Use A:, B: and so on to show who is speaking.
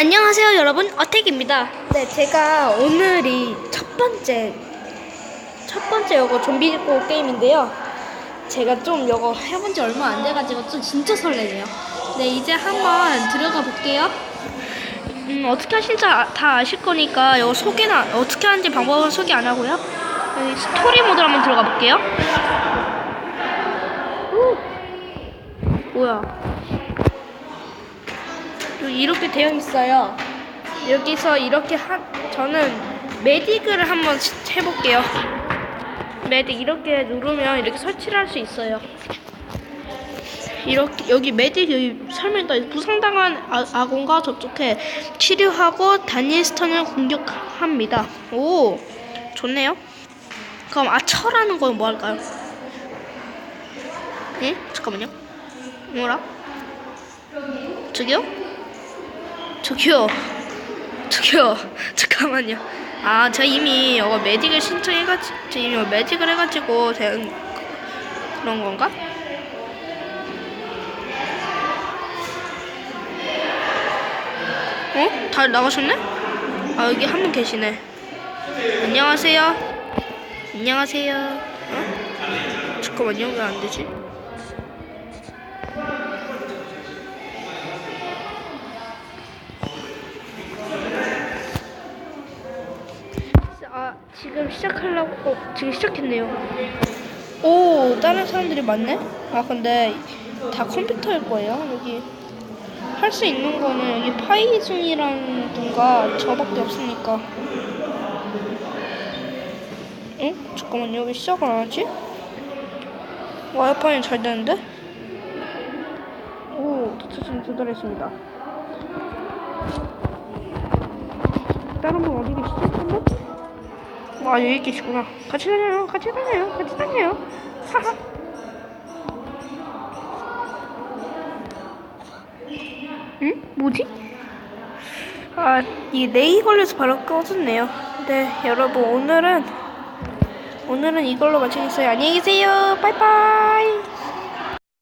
A: 안녕하세요 여러분. 어택입니다. 네 제가 오늘이 첫 번째 첫 번째 이거 좀비고 게임인데요. 제가 좀 이거 해본 지 얼마 안 돼가지고 좀 진짜 설레네요. 네 이제 한번 들어가 볼게요. 음 어떻게 하실지 아- 다 아실 거니까 이거 소개나 어떻게 하는지 방법은 소개 안 하고요. 여기 스토리 모드로 한번 들어가 볼게요. 오. 뭐야 여기 이렇게 되어 있어요. 여기서 이렇게 한 저는 메딕을 한번 시- 해볼게요. 메딕 이렇게 누르면 이렇게 설치를 할 수 있어요. 이렇게 여기 메딕 여기 설명도 부상당한 아, 아군과 접촉해 치료하고 다니엘스턴을 공격합니다. 오 좋네요. 그럼 아처라는 건 뭐 할까요? 예? 잠깐만요. 뭐라? 저기요? 저기요. 저기요. 잠깐만요. 아, 제가 이미 이거 매직을 신청해가지고, 이미 매직을 해가지고, 된 그런 건가? 어? 다 나가셨네? 아, 여기 한 분 계시네. 안녕하세요. 안녕하세요. 어? 잠깐만요. 왜 안 되지? 지금 시작하려고 어, 지금 시작했네요. 오 다른 사람들이 많네. 아 근데 다 컴퓨터일 거예요. 여기 할 수 있는 거는 여기 파이썬이라든가 저밖에 없으니까. 응? 잠깐만요. 왜 시작을 안 하지? 와이파이는 잘 되는데? 오 도착지는 도달했습니다. 다른 분 어디 계시지? 아 여기 계시구나. 같이 다녀요. 같이 다녀요. 같이 다녀요. 하하. 응? 뭐지? 아, 이 네이 걸려서 바로 꺼졌네요. 네, 여러분 오늘은 오늘은 이걸로 마치겠어요. 안녕히 계세요. 빠이빠이.